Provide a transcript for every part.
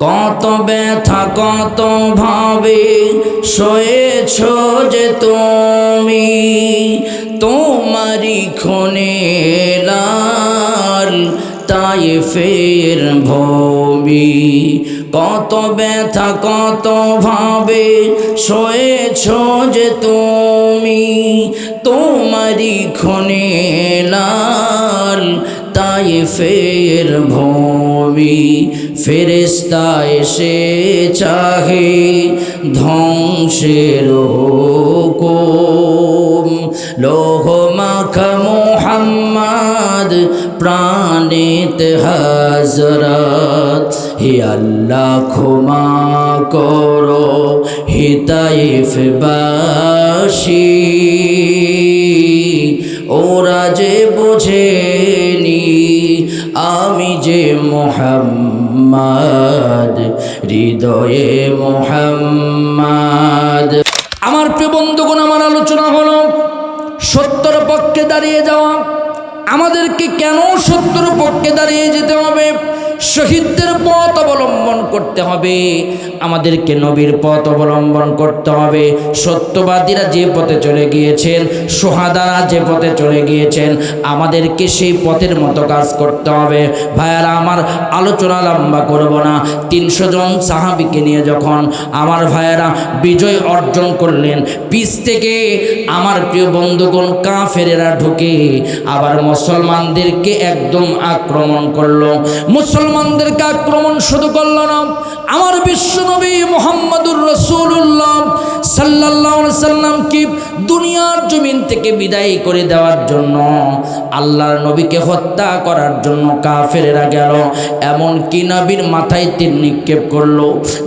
কত ব্যথা, কত ভাবে সয়েছ যে তুমি তোমারি খনে লাল তাই ফের ভবি কত ব্যথা, কত ভাবে সয়েছ যে তুমি তোমারি খনে লাল তাই ফের ভূমি। ফেরেস্তা এসে চাহে ধ্বংসের কোম লোহ মাখা মোহাম্মদ প্রাণিত হজরত। হে আল্লাহ ক্ষমা করো হিতাইফ বাসী ওরা যে বোঝেনি আমি যে মোহাম্মদ। হৃদয়ে মোহাম্মদ। আমার প্রিয় বন্ধুগণ, আমার আলোচনা হলো, সত্যর পক্ষে দাঁড়িয়ে যাওয়া। আমাদেরকে কেন সত্যর পক্ষে দাঁড়িয়ে যেতে হবে? শহীদদের পথ অবলম্বন করতে হবে। আমাদেরকে নবীর পথ অবলম্বন করতে হবে। সত্যবাদীরা যে পথে চলে গিয়েছেন, সোহাদারা যে পথে চলে গিয়েছেন, আমাদেরকে সেই পথের মতো কাজ করতে হবে। ভাইয়ারা, আমার আলোচনা লম্বা করব না। তিনশো জন সাহাবিকে নিয়ে যখন আমার ভাইয়ারা বিজয় অর্জন করলেন, পিস থেকে আমার প্রিয় বন্ধুগণ কাফেরেরা ঢুকে আবার মুসলমানদেরকে একদম আক্রমণ করল। মুসলমানদেরকে আক্রমণ শুধু করল না। আমার বিশ্বনবী মোহাম্মদুর রসুল্লাহ সাল্লাহ সাল্লামকে দুনিয়ার জমিন থেকে বিদায় করে দেওয়ার জন্য, আল্লাহর নবীকে হত্যা করার জন্য কাফেরেরা গেল। এমন কি নবীর মাথায় তীর নিক্ষেপ করল।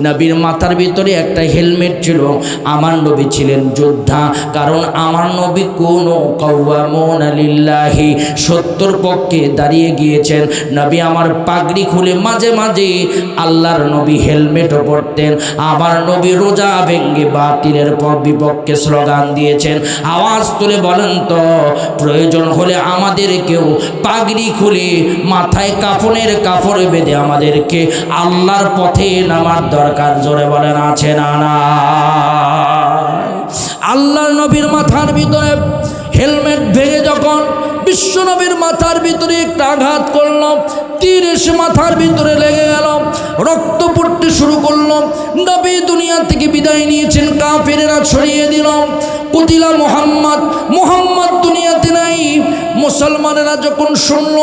নবীর মাথার ভিতরে একটা হেলমেট ছিল। আমার নবী ছিলেন যোদ্ধা। কারণ আমার নবী কোনো কৌয়ামন আলিল্লাহি সত্যর পক্ষে দাঁড়িয়ে গিয়েছেন। নবী আমার পাগড়ি খুলে মাঝে মাঝে আল্লাহর নবী হেলমেটও পরতেন আমার নবী রোজা ভেঙ্গে বাতিলের বিপক্ষে স্লোগান দিয়েছেন। আওয়াজ তুলে বলেন তো, প্রয়োজন হলে আমাদেরকেও পাগড়ি খুলে মাথায় কাফনের কাপড় বেঁধে আমাদেরকে আল্লাহর পথে নামার দরকার, জোরে বলেন, আছে না না? আল্লাহর নবীর মাথার ভিতরে হেলমেট ভেঙে যখন বিশ্বনবীর মাথার ভিতরে একটা আঘাত করল তীর এসে মাথার ভিতরে লেগে গেল রক্ত পড়তে শুরু করল নবী দুনিয়া থেকে বিদায় নিয়েছেন, কাফেরেরা ছড়িয়ে দিল, কুতিলা মোহাম্মদ মোহাম্মদ দুনিয়াতে নাই, মুসলমানেরা যখন শুনল,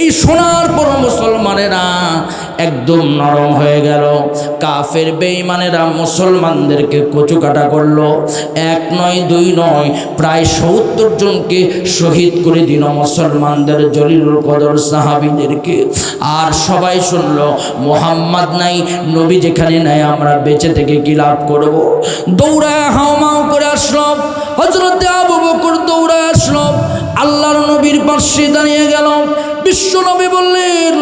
এই শোনার পর মুসলমানেরা একদম নরম হয়ে গেল, কাফের বেঈমানেরা মুসলমানদেরকে কচুকাটা করল, এক নয়, দুই নয়, প্রায় সত্তর জনকে শহীদ করে দিল মুসলমানদের জলিলুল কদর সাহাবিদেরকে। আর সবাই শুনল, মোহাম্মদ নাই, নবী যেখানে নাই, আমরা বেঁচে থেকে কি লাভ করব? দৌড়ায় হাওমাও করে আসলাম হজরতে আবু বকর দৌড়ায় আসলাম আল্লাহর নবীর পাশে দাঁড়িয়ে গেল। বিশ্ব নবী বললেন,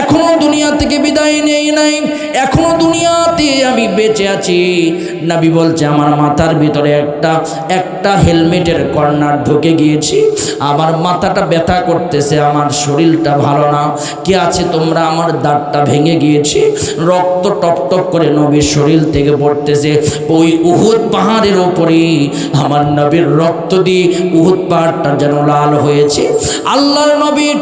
এখনও দুনিয়া থেকে বিদায় নেই নাই, এখনও দুনিয়াতে আমি বেঁচে আছি। নবী বলছে, আমার মাথার ভিতরে একটা একটা হেলমেটের কর্নার ঢুকে গিয়েছি। আমার মাথাটা ব্যথা করতেছে, আমার শরীরটা ভালো না। কি আছে তোমরা? আমার দাঁতটা ভেঙে গিয়েছে। রক্ত টপ টপ করে নবীর শরীর থেকে পড়তেছে। ওই উহুদ পাহাড়ের ওপরে আমার নবীর রক্ত দিয়ে উহুদ পাহাড়টা যেন লাল হয়েছে। আল্লাহর নবীর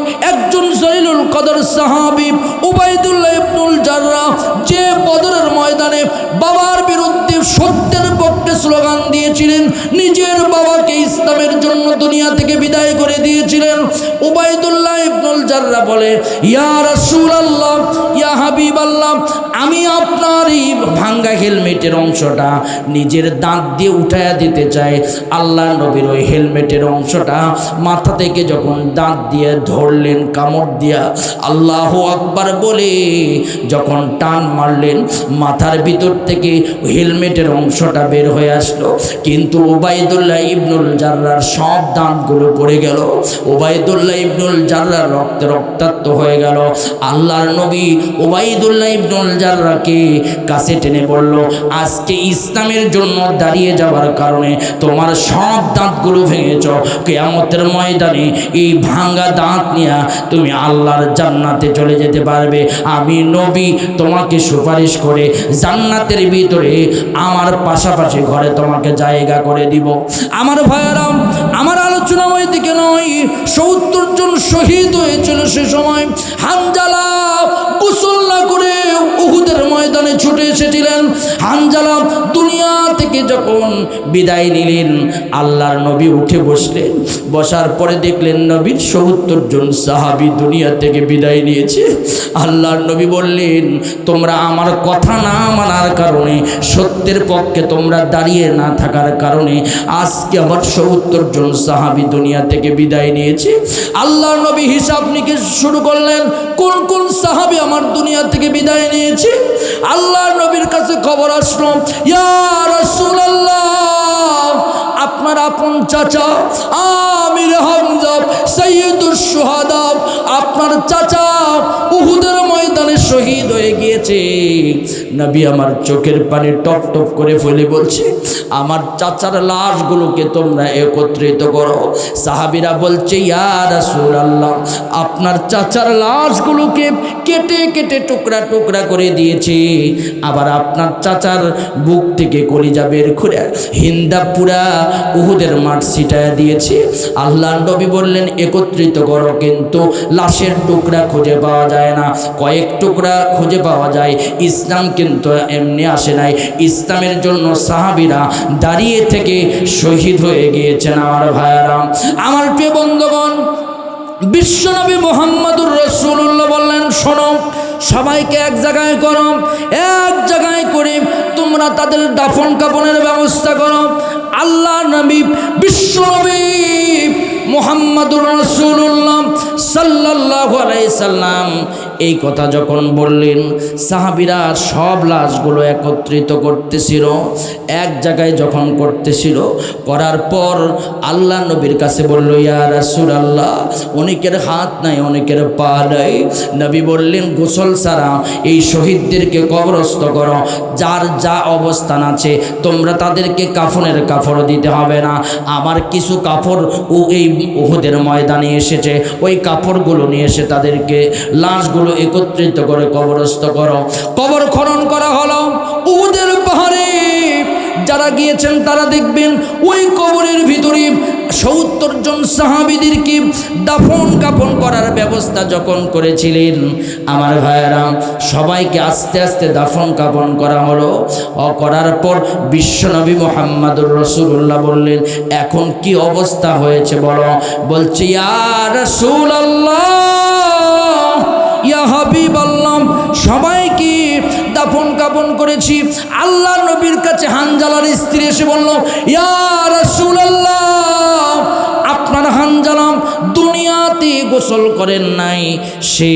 একজন জলিলুল কদর সাহাবি উবাইদুল্লাহ ইবনুল জাররা যে বদরের ময়দানে বাবার বিরুদ্ধে সত্যের পক্ষে স্লোগান দিয়েছিলেন, নিজের বাবাকে ইসলামের জন্য দুনিয়া থেকে বিদায় করে দিয়েছিলেন। উবাইদুল্লাহ ইবনুল জাররা বলে, ইয়া রাসূল আল্লাহ ইয়া হাবিব আল্লাহ আমি আপনার এই ভাঙ্গা হেলমেটের অংশটা নিজের দাঁত দিয়ে উঠায়া দিতে চাই। আল্লাহ নবীর ওই হেলমেটের অংশটা মাথা থেকে যখন দাঁত দিয়ে ধরলেন, কামড় দিয়া আল্লাহ আকবার বলে, যখন টান মারলেন, মাথার ভিতর থেকে হেলমেটের অংশটা বের হয়ে আসলো। কিন্তু ওবায়দুল্লাহ ইবনুল জাররার সব দাঁতগুলো পড়ে গেল। ওবায়দুল্লাহ ইবনুল জাররার রক্তে রক্তাক্ত হয়ে গেল। আল্লাহর নবী ওবাইদুল্লাহ ইবনুল জাররাকে কাছে টেনে বলল, আজকে ইসলামের জন্য দাঁড়িয়ে যাওয়ার কারণে তোমার সব দাঁতগুলো ভেঙেছ। কেয়ামতের ময়দানে এই ভাঙ্গা দাঁত নিয়ে তুমি আল্লাহর জান্নাতে চলে যেতে পারবে। আমি নবী তোমাকে সুপারিশ করে জান্নাতের ভিতরে আমার পাশাপাশি ঘরে তোমাকে জায়গা করে দিব। আমার ভাইয়ারাম আমার আলোচনা ওই দিকে নয় সত্তর জন শহীদ হয়েছিল সে সময়। হানজালা গোসল না করে উহুদের ময়দানে ছুটে এসেছিলেন। হানজালা দুনিয়া থেকে যখন বিদায় নিলেন, আল্লাহর নবী উঠে বসলেন। বসার পরে দেখলেন নবীর সত্তর জন সাহাবি দুনিয়া থেকে বিদায় নিয়েছে। আল্লাহর নবী বললেন, তোমরা আমার কথা না মানার কারণে, সত্যের পক্ষে তোমরা দাঁড়িয়ে না থাকার কারণে আজকে আমার সত্তর জন সাহাবি দুনিয়া থেকে বিদায় নিয়েছে। আল্লাহর নবী হিসাব নিকেশ শুরু করলেন, কোন কোন সাহাবি আমার দুনিয়া থেকে বিদায় নিয়েছি। আল্লাহ নবীর কাছে খবর আসলো, ইয়া রাসূলুল্লাহ, আপনার আপন চাচা আমির হামজাব সৈয়দুর সুহাদা আপনার চাচা শহীদ হয়ে গিয়েছে। নবী আমার চোখের পানি টপ টপ করে ফেলে বলছে, আমার চাচার লাশগুলোকে তোমরা একত্রিত করো। সাহাবিরা বলছে, ইয়া রাসূলুল্লাহ, আপনার চাচার লাশগুলোকে কেটে কেটে টুকরা টুকরা করে দিয়েছে। আবার আপনার চাচার বুক থেকে কলিজা বের করে হিন্দা পুরা উহুদের মাঠ ছিটায় দিয়েছে। আল্লাহ নবী বললেন, একত্রিত করো, কিন্তু লাশের টুকরা খুঁজে পাওয়া যায় না। কয়েক টুকরা খুঁজে পাওয়া যায়। ইসলাম কিন্তু এমনি আসে নাই। ইসলামের জন্য সাহাবিরা দাঁড়িয়ে থেকে শহীদ হয়ে গিয়েছেন আমার ভাইয়ারাম আমার প্রিয় বন্ধুগণ, বিশ্বনবী মোহাম্মদুর রসুল্লাহ বললেন, শোনো, সবাইকে এক জায়গায় করো, এক জায়গায় করে তোমরা তাদের দাফন কাপনের ব্যবস্থা করো। আল্লাহ নবী, বিশ্বনবী মোহাম্মদুর রসুল্লাহ সাল্লাহ সাল্লাম এই কথা যখন বললেন, সাহাবিরা সব লাশগুলো একত্রিত করতেছিল, এক জায়গায় যখন করতেছিল। করার পর আল্লাহ নবীর কাছে বলল, ইয়া রাসুল আল্লাহ অনেকের হাত নাই, অনেকের পা নাই। নবী বললেন, গোসল সারা এই শহীদদেরকে কবরস্থ করো। যার যা অবস্থান আছে, তোমরা তাদেরকে কাফনের কাপড় দিতে হবে না। আমার কিছু কাপড় ও এই উহুদের ময়দানে এসেছে। ওই কাপড়গুলো নিয়ে এসে তাদেরকে লাশগুলো একত্রিত করে কবরস্থ করো। কবর খনন করা হলো উহুদের পাহাড়ে। যারা গিয়েছেন তারা দেখবেন ওই কবরের ভিতরে সত্তর জন সাহাবিদেরকে দাফন কাপন করার ব্যবস্থা যখন করেছিলেন। আমার ভাইয়েরা, সবাইকে আস্তে আস্তে দাফন কাপন করা হলো। ও করার পর বিশ্বনবী মোহাম্মদুর রসুল্লাহ বললেন, এখন কি অবস্থা হয়েছে বলো? বলছি ইয়ার রসুল আল্লাহ ইয়া হাবিব আল্লাহ, সবাইকে দাফন কাপন করেছি। আল্লাহ নবীর কাছে হানজালার স্ত্রী এসে বলল, ইয়া রাসূলুল্লাহ আপনার দুনিয়াতে গোসল করেন নাই, সে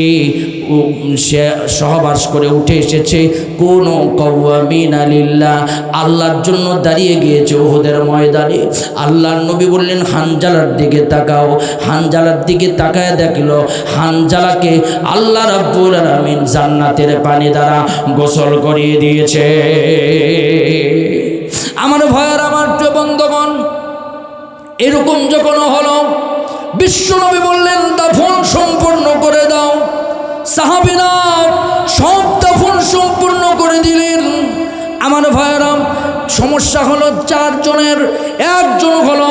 সহবাস করে উঠে এসেছে। কোন কওয়ামিন আলিল্লাহ আল্লাহর জন্য দাঁড়িয়ে গিয়েছে ওহুদের ময়দানে। আল্লাহর নবী বললেন, হানজালার দিকে তাকাও। হানজালার দিকে তাকায় দেখল, হানজালাকে আল্লাহ রাব্বুল আলামিন জান্নাতের পানি দ্বারা গোসল করিয়ে দিয়েছে। আমার ভয়ের আমার বন্ধগণ, এরকম যখন হলো বিশ্বনবী বললেন দাফন সম্পূর্ণ করে দাও। সাহাবিনা সব দাফন সম্পূর্ণ করে দিলেন। আমার ভাইয়েরাম সমস্যা হলো চারজনের, একজন হলো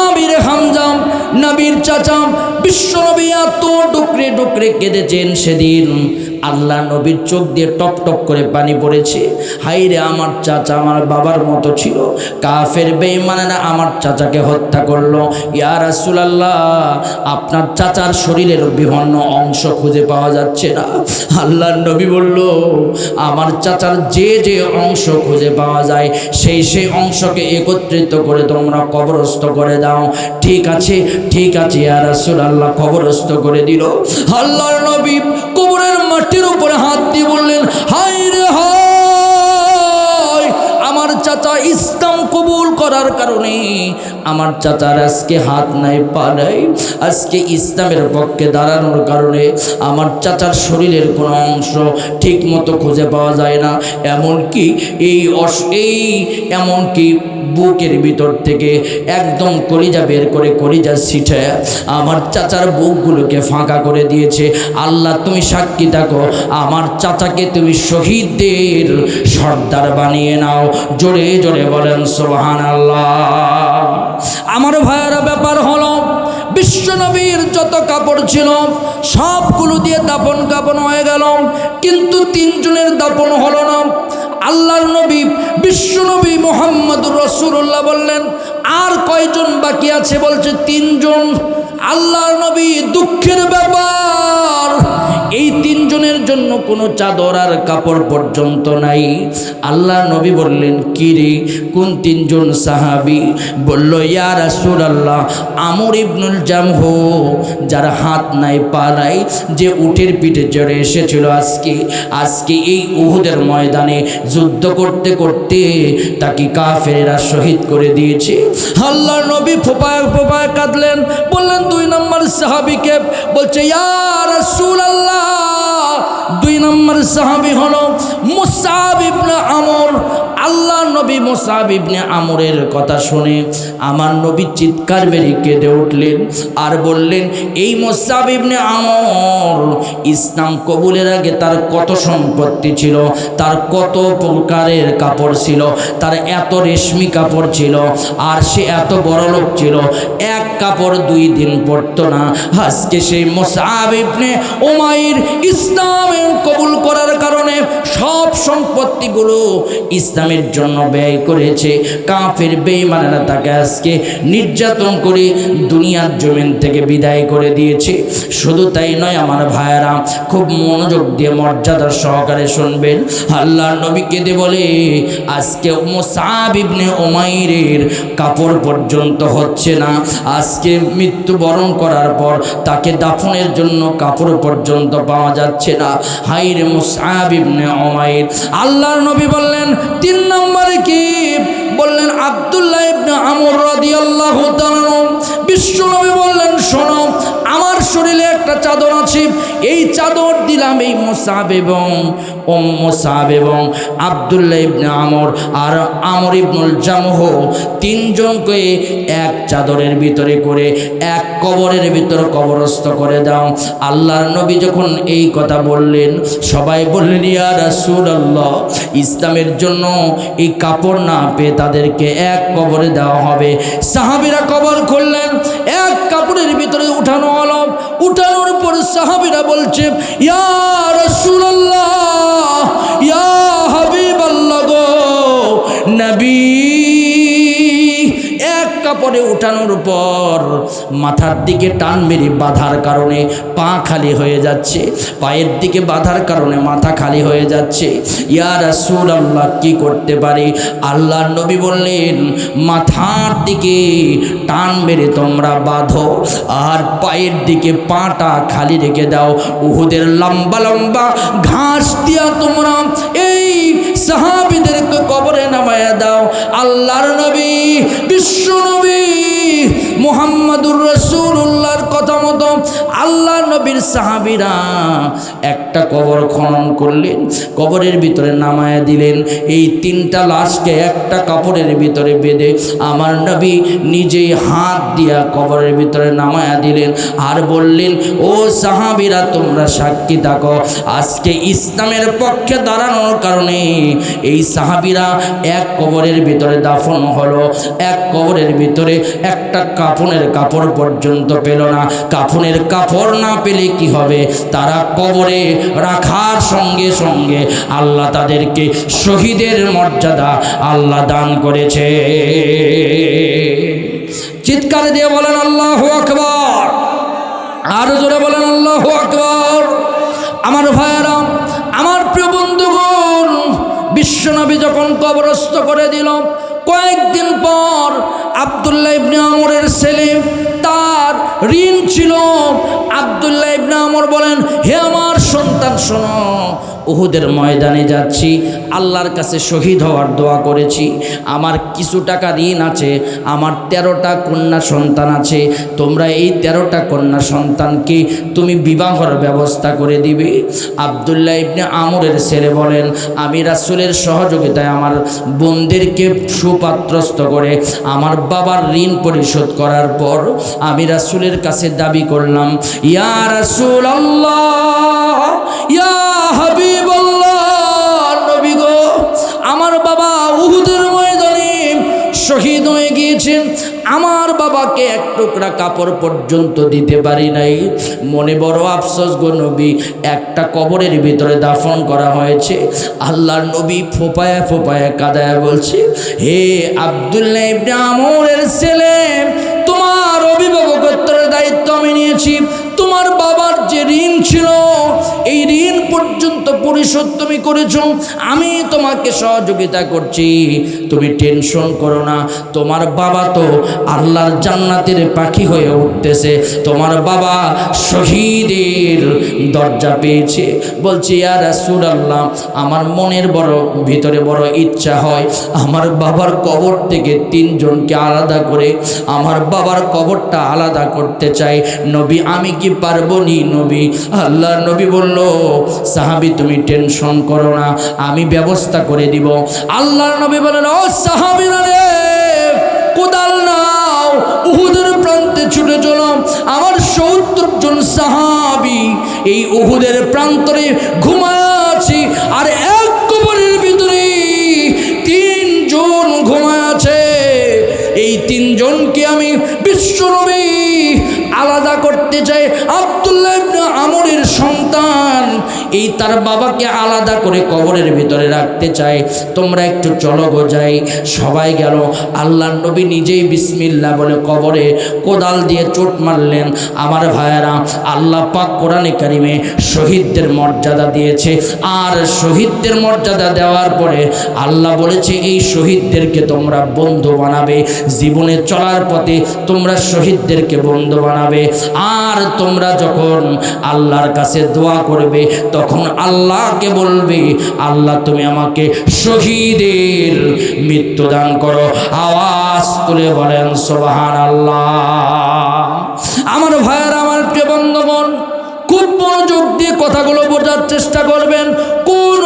আমির হামজাম নাবির চাচাম বিশ্বনবী এত ডুকরে ডুকরে কেঁদেছেন সেদিন। আল্লাহ নবীর চোখ দিয়ে টপ টপ করে পানি পড়েছে। হাইরে আমার চাচা আমার বাবার মতো ছিল। কাফের বেইমানেরা আমার চাচাকে হত্যা করল। ইয়া রাসূলুল্লাহ, আপনার চাচার শরীরের বিভিন্ন অংশ খুঁজে পাওয়া যাচ্ছে না। আল্লাহর নবী বলল, আমার চাচার যে যে অংশ খুঁজে পাওয়া যায়, সেই সেই অংশকে একত্রিত করে তোমরা কবরস্থ করে দাও। ঠিক আছে ঠিক আছে, ইয়া রাসূলুল্লাহ, কবরস্থ করে দিল। আল্লাহর নবী কবরের মাটির উপরে হাত দিয়ে বললেন হাই রে হায়, আমার চাচা ইসলাম কবুল করার কারণে আমার চাচার আজকে হাত নাই, পা নাই। আজকে ইসলামের পক্ষে দাঁড়ানোর কারণে আমার চাচার শরীরের কোনো অংশ ঠিক মতো খুঁজে পাওয়া যায় না। এমনকি এই অস, এই, এমনকি বুকের ভিতর থেকে একদম কলিজা বের করে কলিজা ছিটে আমার চাচার বুকগুলোকে ফাঁকা করে দিয়েছে। আল্লাহ, তুমি সাক্ষী থাকো, আমার চাচাকে তুমি শহীদদের সর্দার বানিয়ে নাও। জোরে জোরে বলেন সোহান আল্লাহ আমার ভাইয়েরা, ব্যাপার হলো বিশ্বনবীর যত কাপড় ছিল, সবগুলো দিয়ে দাপন কাপন হয়ে গেল। কিন্তু তিনজনের দাপন হলো না। আল্লাহর নবী বিশ্বনবী মোহাম্মদ রসুল্লাহ বললেন, আর কয়জন বাকি আছে? বলছে, তিনজন। আল্লাহর নবী দুঃখের ব্যাপার। এই তিনজনের জন্য কোনো চাদর আর কাপড় পর্যন্ত নাই। আল্লাহ নবী বললেন, কি রে? কোন তিনজন সাহাবি? বলল, ইয়া রাসূল আল্লাহ আমর ইবনুল জামহু, যার হাত নাই, পা নাই, যে উটের পিঠে চড়ে এসেছিল আজকে। আজকে এই উহুদের ময়দানে যুদ্ধ করতে করতে তাকে কাফেরেরা শহীদ করে দিয়েছে। আল্লাহ নবী ফোপায় ফোপায় কাঁদলেন, বললেন, দুই নম্বর সাহাবিকে বলছে, ইয়া রাসূল আল্লাহ দুই নম্বর সাহাবি হলো মুসাব আমর নবী মুসাব ইবনে আমরের কথা শুনে আমার নবী চিৎকার বেরিয়ে কেঁদে উঠলেন আর বললেন, এই মুসাব ইবনে আমর, ইসলাম কবুলের আগে তার কত সম্পত্তি ছিল, তার কত প্রকারের কাপড় ছিল, তার এত রেশমি কাপড় ছিল, আর সে এত বড় লোক ছিল, এক কাপড় দুই দিন পরতো না। আজকে সেই মোসাব ইবনে ওমাইর ইসলামের কবুল করার কারণে সব সম্পত্তিগুলো ইসলামের জন্য ব্যয় করেছে। কাফের বেইমানেরা তাকে আজকে নির্যাতন করে দুনিয়ার জমিন থেকে বিদায় করে দিয়েছে। শুধু তাই নয়, আমার ভাইয়েরা, খুব মনোযোগ দিয়ে মর্যাদার সহকারে শুনবেন। আল্লাহর নবী কেঁদে বলে, আজকে মোসাব ইবনে ওমাইরের কাপড় পর্যন্ত হচ্ছে না। আজকে মৃত্যুবরণ করার পর তাকে দাফনের জন্য কাপড় পর্যন্ত পাওয়া যাচ্ছে না। হাইরে মুসাব ইবনে ওমাইর আল্লাহর নবী বললেন, তিন নম্বরে কি বললেন আব্দুল্লাহ ইবনে আমর রাদিয়াল্লাহু তাআলা বিশ্ব নবী বললেন, শোনো, আমার শরীরে একটা চাদর আছে। এই চাদর দিলাম এই মোসাব এবং ওম মোসাব এবং আবদুল্লাহ ইবনে আমর আর আমর ইবনুল জামহ তিনজনকে এক চাদরের ভিতরে করে এক কবরের ভিতর কবরস্থ করে দাও। আল্লাহর নবী যখন এই কথা বললেন, সবাই বললেন, ইয়া রাসূলুল্লাহ, ইসলামের জন্য এই কাপড় না পেয়ে তাদেরকে এক কবরে দেওয়া হবে। সাহাবিরা কবর করলেন এক কাপড়ের ভিতরে উঠানো হলো। উঠানোর পর সাহাবিরা বলছে, ইয়া ইয়া হাবিবাল্লাহ গো, নবী কাপড়ে উঠানোর পর মাথার দিকে টান মেরে বাঁধার কারণে পা খালি হয়ে যাচ্ছে। পায়ের দিকে বাঁধার কারণে মাথা খালি হয়ে যাচ্ছে। ইয়া রাসূল আল্লাহ কি করতে পারে? আল্লাহর নবী বললেন, মাথার দিকে টান মেরে তোমরা বাঁধো, আর পায়ের দিকে পাটা খালি রেখে দাও। উহুদের লম্বা লম্বা ঘাস দিয়া তোমরা এই সাহাবিদেরকে কবরে নামায়া দাও। আল্লাহর নবী, বিশ্ব মোহাম্মদুর রসুল্লাহর কথা আল্লাহ নবীর সাহাবিরা একটা কবর খনন করলেন, কবরের ভিতরে নামায়া দিলেন। এই তিনটা লাশকে একটা কাপড়ের ভিতরে বেঁধে আমার নবী নিজেই হাত দিয়া কবরের ভিতরে নামায়া দিলেন আর বললেন, ও সাহাবিরা, তোমরা সাক্ষী থাকো। আজকে ইসলামের পক্ষে দাঁড়ানোর কারণে এই সাহাবিরা এক কবরের ভিতরে দাফন হলো, এক কবরের ভিতরে একটা কাফনের কাপড় পর্যন্ত পেল না। কাফনের কাপড় না পেলে কি হবে? তারা কবরে রাখার সঙ্গে সঙ্গে আল্লাহ তাদেরকে শহীদের মর্যাদা আল্লাহ দান করেছে। চিৎকার দিয়ে বলেন, আল্লাহ আকবর। আরও জোরে বলেন, আল্লাহ আকবর। আমার ভাইয়েরা, আমার প্রিয় বন্ধুগণ বিশ্বনবী যখন কবরস্থ করে দিল, কয়েকদিন পর আবদুল্লাহ ইবনে আমরের ছেলে ঋণ ছিল। আবদুল্লাহ ইবনে আমর বলেন হে আমার সন্তান শোনো উহুদের ময়দানে যাচ্ছি, আল্লাহর কাছে শহীদ হওয়ার দোয়া করেছি। আমার কিছু টাকা ঋণ আছে, আমার তেরোটা কন্যা সন্তান আছে, তোমরা এই তেরোটা কন্যা সন্তানকে তুমি বিবাহর ব্যবস্থা করে দিবে। আবদুল্লাহ ইবনে আমরের ছেলে বলেন, আমি রাসুলের সহযোগিতায় আমার বোনদেরকে সুপাত্রস্থ করে আমার বাবার ঋণ পরিশোধ করার পর আমি রাসুলের কাছে দাবি করলাম, ইয়া রাসুল আল্লাহ ইয়া হাবিব বাবা উহুদের ময়দানে শহীদ হয়ে গিয়েছেন। আমার বাবাকে এক টুকরা কাপড় পর্যন্ত দিতে পারি নাই। মনে বড় আফসোস গো নবী, একটা কবরের ভিতরে দাফন করা হয়েছে। আল্লাহর নবী ফোপায়া ফোপায়া কাদায়া বলছে, হে আবদুল্লাহ ইবনে আমরের ছেলে, তোমার অভিভাবকত্বের দায়িত্ব আমি নিয়েছি। তোমার যে ঋণ ছিল, এই ঋণ পর্যন্ত পরিশোধ তুমি করেছ, আমি তোমাকে সহযোগিতা করছি। তুমি টেনশন করো না, তোমার বাবা তো আল্লাহর জান্নাতের পাখি হয়ে উঠতেছে। তোমার বাবা শহীদের দরজা পেয়েছে। বলছি আর রাসুল আল্লাহ আমার মনের বড়, ভিতরে বড় ইচ্ছা হয়, আমার বাবার কবর থেকে তিনজনকে আলাদা করে, আমার বাবার কবরটা আলাদা করতে চাই। নবী, আমি কি পারব নি? নবী। আল্লাহ নবী বলল, সাহাবি, তুমি টেনশন করো না, আমি ব্যবস্থা করে দিব। আল্লাহর নবী বলেন, ও সাহাবিরা রে, কোদাল নাও, উহুদের প্রান্তে ছুটে চলো। আমার সত্তর জন সাহাবি এই উহুদের প্রান্তরে ঘুমায় আছি, আর এক কবরের ভিতরে তিনজন ঘুমায় আছে। এই তিনজনকে আমি বিশ্বনবী আলাদা করতে চাই আবদুল্লাহ আমরের সন্তান। এই তার বাবাকে আলাদা করে কবরের ভিতরে রাখতে চাই তোমরা একটু চলো গো যাই। সবাই গেল। আল্লাহর নবী নিজেই বিসমিল্লা বলে কবরে কোদাল দিয়ে চোট মারলেন। আমার ভাইয়েরা, আল্লাহ পাক কোরআনে কারিমে শহীদদের মর্যাদা দিয়েছে। আর শহীদদের মর্যাদা দেওয়ার পরে আল্লাহ বলেছে, এই শহীদদেরকে তোমরা বন্ধু বানাবে। জীবনে চলার পথে তোমরা শহীদদেরকে বন্ধু বানাবে। আর তোমরা যখন আল্লাহর কাছে দোয়া করবে, তখন আল্লাহকে বলবে, আল্লাহ তুমি আমাকে শহীদের মৃত্যু দান করো। আওয়াজ তুলে বলেন সোবাহান আল্লাহ আমার ভাইয়ের, আমার প্রিয় বন্ধুগণ, খুব মনোযোগ দিয়ে কথাগুলো বোঝার চেষ্টা করবেন। কোন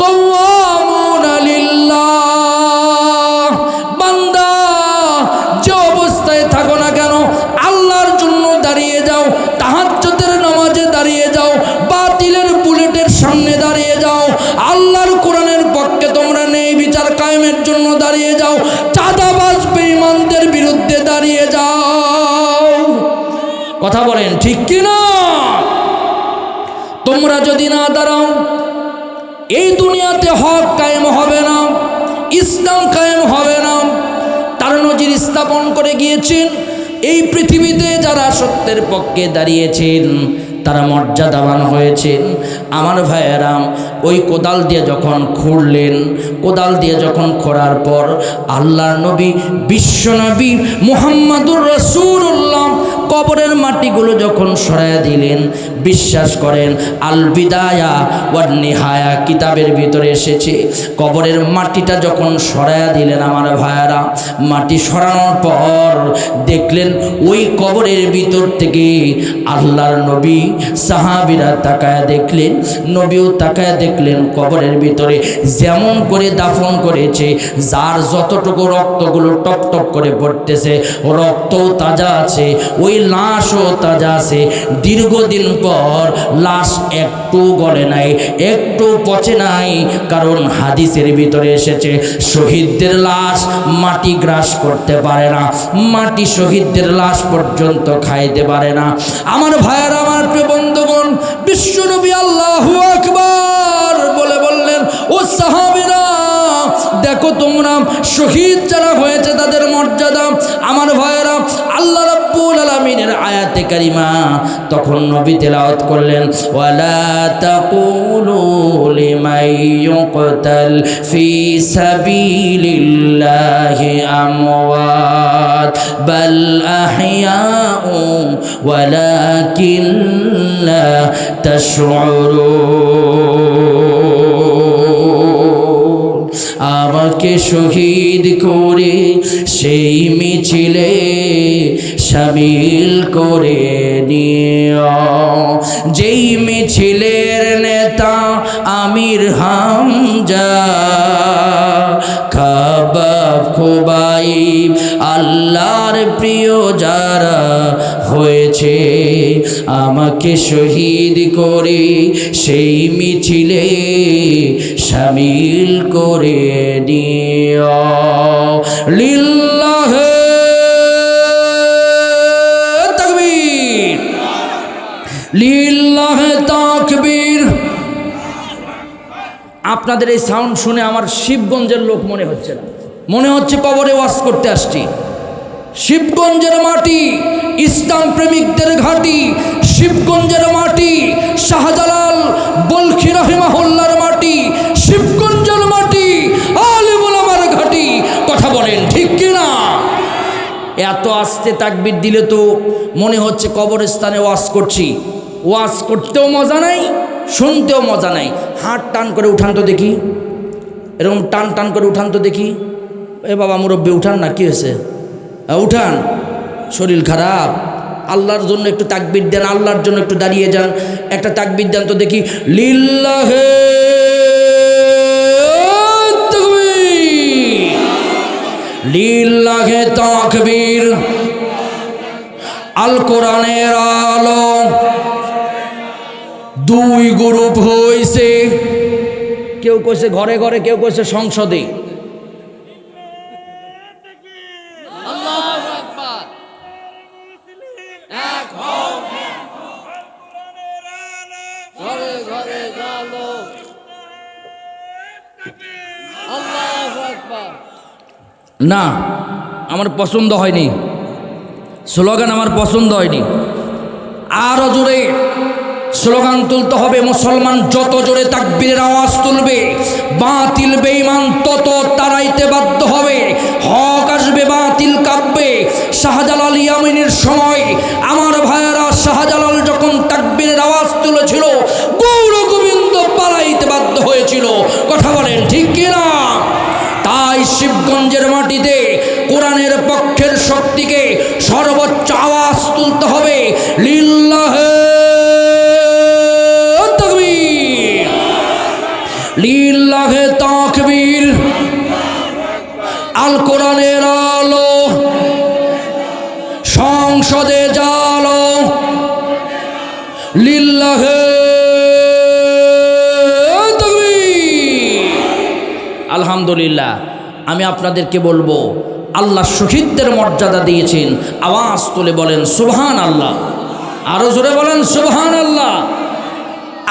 বান্দা বলেন ঠিক কি না তোমরা যদি না দাঁড়াও, এই দুনিয়াতে হক কায়েম হবে না, ইসলাম কায়েম হবে না। তার নজির স্থাপন করে গিয়েছেন এই পৃথিবীতে যারা সত্যের পক্ষে দাঁড়িয়েছেন। তারা মর্যাদাবান হয়েছেন। আমার ভাইয়েরা, ওই কোদাল দিয়ে যখন খুঁড়লেন, কোদাল দিয়ে যখন খোঁড়ার পর আল্লাহর নবী বিশ্বনবী মুহাম্মাদুর রসুল্লাহ কবরের মাটিগুলো যখন সরাইয়া দিলেন বিশ্বাস করেন আল বিদায়া ওয়ার নিহায়া কিতাবের ভিতরে এসেছে। কবরের মাটিটা যখন সরাইয়া দিলেন আমার ভাইয়ারা, মাটি সরানোর পর দেখলেন ওই কবরের ভিতর থেকে আল্লাহর নবী সাহাবিরা তাকায়া দেখলেন, নবীও তাকায়া দেখলেন কবরের ভিতরে যেমন করে দাফন করেছে, যার যতটুকু রক্তগুলো টপ করে পড়তেছে, রক্তও তাজা আছে, ওই লাশও তাজা আছে। দীর্ঘদিন পর লাশ একটু গলে নাই, একটু পচে নাই, কারণ হাদিসের ভিতরে এসেছে, শহীদদের লাশ মাটি গ্রাস করতে পারে না, মাটি শহীদদের লাশ পর্যন্ত খাইতে পারে না। আমার ভাইয়ের, আমার বন্ধুগণ, বিশ্বনবী আল্লাহ আকবার বলে বললেন, ও সাহাবিরা, দেখো তোমরা, শহীদ যারা হয়েছে তাদের মর্যাদা, আমার রব্বুল আলামিনের আয়াতে কারিমা তখন নবী তেলাওয়াত করলেন ওয়ালা তাকুলু লিমান ইউকতাল ফি সাবিলিল্লাহি আমওয়াত বাল আহইয়াউ ওয়ালাকিন লা তাশউরুন আমাকে শহীদ করে সেই মিছিলে সামিল করে নিও। যেই মিছিলের নেতা আমির হামজা খাবাব খুবাই আল্লাহর প্রিয় যারা হয়েছে, আমাকে শহীদ করে সেই মিছিলে সামিল করে তাকবীর। আপনাদের এই সাউন্ড শুনে আমার শিবগঞ্জের লোক মনে হচ্ছে না। মনে হচ্ছে কবরে ওয়াশ করতে আসছি। শিবগঞ্জের মাটি, ইসলাম প্রেমিকদের ঘাঁটি, শিবগঞ্জের মাটি, শাহজালাল বলখি রহিমাহুল্লার মাটি, শিবগঞ্জের মাটি, আলিমুল আমার ঘাঁটি। কথা বলেন ঠিক কিনা? এত আস্তে তাকবির দিলে তো মনে হচ্ছে কবরস্থানে ওয়াজ করছি। ওয়াজ করতেও মজা নাই, শুনতেও মজা নাই। হাত টান করে উঠান তো দেখি। এরকম টান টান করে উঠান তো দেখি। এ বাবা মুরব্বী, উঠান না, কি হয়েছে? উঠান। শরীর খারাপ। আল্লাহর জন্য একটু তাকবির দেন, আল্লাহর জন্য একটু দাঁড়িয়ে যান। একটা তাকবির দেন তো দেখি, লিল্লাহে। লিল্লাহে তাকবীর। আল কোরআনের আলো। দুই গ্রুপ হইছে। কেউ কইছে ঘরে ঘরে, কেউ কইছে সংসদে। না, আমার পছন্দ হয়নি। স্লোগান আমার পছন্দ হয়নি। আরও জোরে স্লোগান তুলতে হবে, মুসলমান যত জোরে তাকবীরের আওয়াজ তুলবে, বাতিল বেঈমান তত তারাইতে বাধ্য হবে। হক আসবে, বাতিল কাঁপবে। শাহজালাল ইয়ামিনের সময়, আমার ভাইয়েরা শাহজালাল যখন তাকবীরের আওয়াজ তুলেছিল গৌর গোবিন্দ পালাইতে বাধ্য হয়েছিল। কথা বলেন ঠিক কিনা? তাই শিবগঞ্জের মাটিতে কোরআনের পক্ষের শক্তিকে সর্বোচ্চ আওয়াজ তুলতে হবে। লিল্লাহে তাকবীর। লিল্লাহে তাকবীর। আল কোরআনের আলো। সংসদে জালো। লিল্লাহে আলহামদুলিল্লাহ। আমি আপনাদেরকে বলব, আল্লাহ শহীদদের মর্যাদা দিয়েছেন। আওয়াজ তুলে বলেন সুবহান আল্লাহ আরও জোরে বলেন সুবহান আল্লাহ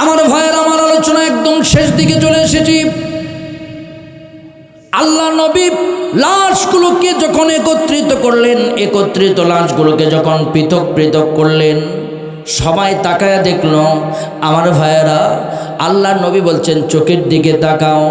আমার ভাইয়ের আমার আলোচনা একদম শেষ দিকে চলে এসেছি। আল্লাহ নবী লাশগুলোকে যখন একত্রিত করলেন, একত্রিত লাশগুলোকে যখন পৃথক পৃথক করলেন, সবাই তাকায়া দেখল, আমার ভাইয়েরা আল্লাহ নবী বলছেন, চোখের দিকে তাকাও,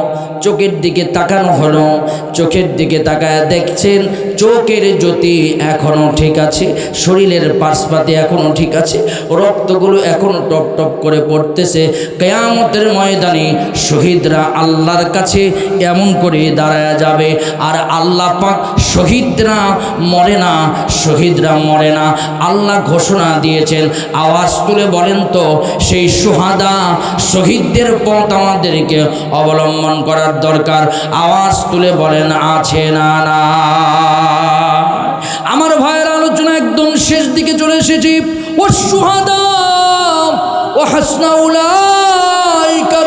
চোখের দিকে তাকানো হলো, চোখের দিকে তাকায় দেখছেন, চোখের জ্যোতি এখনও ঠিক আছে, শরীরের পাশপাতে এখনও ঠিক আছে, রক্তগুলো এখনও টপ টপ করে পড়তেছে, কেয়ামতের ময়দানে শহীদরা আল্লাহর কাছে এমন করে দাঁড়ায় যাবে, আর আল্লাহ পাক শহীদরা মরে না, শহীদরা মরে না। আল্লাহ ঘোষণা দিয়েছেন, আওয়াজ তুলে বলেন তো, সেই সুহাদা শহীদদের পথ আমাদেরকে অবলম্বন করার দরকার। আওয়াজ তুলে বলেন, আছে না না। আমার ভাইয়ের আলোচনা একদম শেষ দিকে চলে এসেছি। ও সুহাদা, ও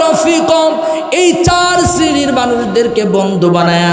রফিকম। এই চার শ্রেণির মানুষদেরকে বন্ধু বানায়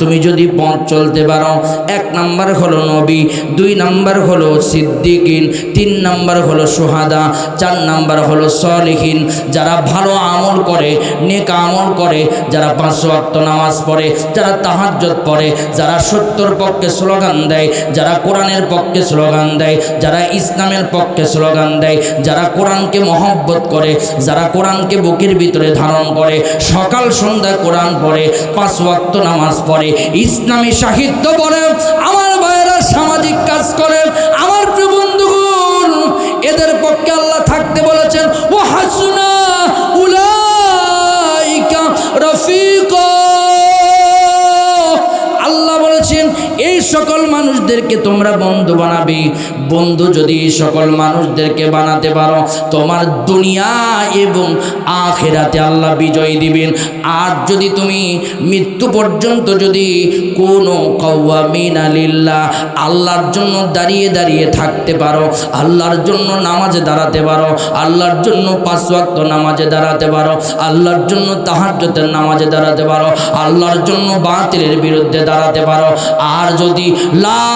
তুমি যদি পথ চলতে পারো, এক নাম্বার হলো নবী, দুই নাম্বার হলো সিদ্দিকিন, তিন নাম্বার হলো সোহাদা, চার নাম্বার হলো সলিহীন, যারা ভালো আমল করে, নেক আমল করে, যারা পাঁচশো ওয়াক্ত নামাজ পড়ে, যারা তাহাজ্জত পড়ে, যারা সত্যর পক্ষে স্লোগান দেয়, যারা কোরআনের পক্ষে স্লোগান দেয়, যারা ইসলামের পক্ষে স্লোগান দেয়, যারা কোরআনকে মহব্বত করে, যারা কোরআনকে বুকের ভিতরে ধারণ করে, সকাল সন্ধ্যা কোরআন পড়ে, পাঁচ ওয়াক্ত নামাজ পড়ে ইসলামী সাহিত্য পড়ে, আমার ভাইয়েরা সামাজিক কাজ করে, আমার বন্ধুগণ, এদের পক্ষে আল্লাহ থাকতে বলেছেন ও হাসুনা সকল মানুষদেরকে তোমরা বন্ধু বানাবে। বন্ধু যদি সকল মানুষদেরকে বানাতে পারো, তোমার দুনিয়া এবং আখেরাতে আল্লাহ বিজয় দিবেন। আর যদি তুমি মৃত্যু পর্যন্ত যদি কোনো কৌয়ামিন আলিল্লাহ আল্লাহর জন্য দাঁড়িয়ে দাঁড়িয়ে থাকতে পারো, আল্লাহর জন্য নামাজে দাঁড়াতে পারো, আল্লাহর জন্য পাঁচ ওয়াক্ত নামাজে দাঁড়াতে পারো, আল্লাহর জন্য তাহাজ্জতের নামাজে দাঁড়াতে পারো, আল্লাহর জন্য বাতিলের বিরুদ্ধে দাঁড়াতে পারো। আর যদি লা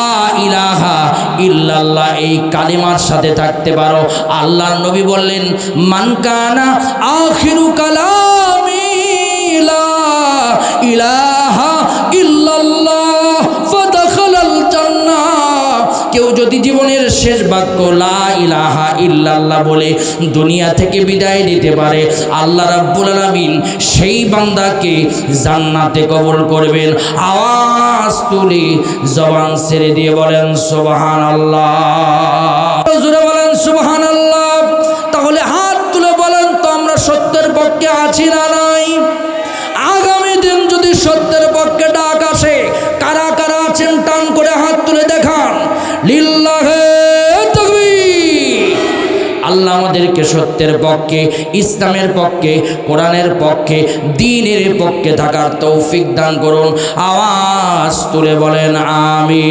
ইলাহা ইল্লাল্লাহ এই কালিমার সাথে থাকতে পারো, আল্লাহর নবী বললেন মানকানা আখিরু কালামি লা শেষ বাক্য, লা ইলাহা বলে দুনিয়া থেকে বিদায় দিতে পারে। আল্লাহ রাব্বুল আলামিন সেই বান্দাকে জান্নাতে কবর করবেন। আওয়াজ তুলে জবান ছেড়ে দিয়ে বলেন, সুবহানাল্লাহ সত্যের পক্ষে, ইসলামের পক্ষে, কোরআনের পক্ষে, দিনের পক্ষে থাকার তৌফিক দান করুন। আওয়াজ তুলে বলেন আমি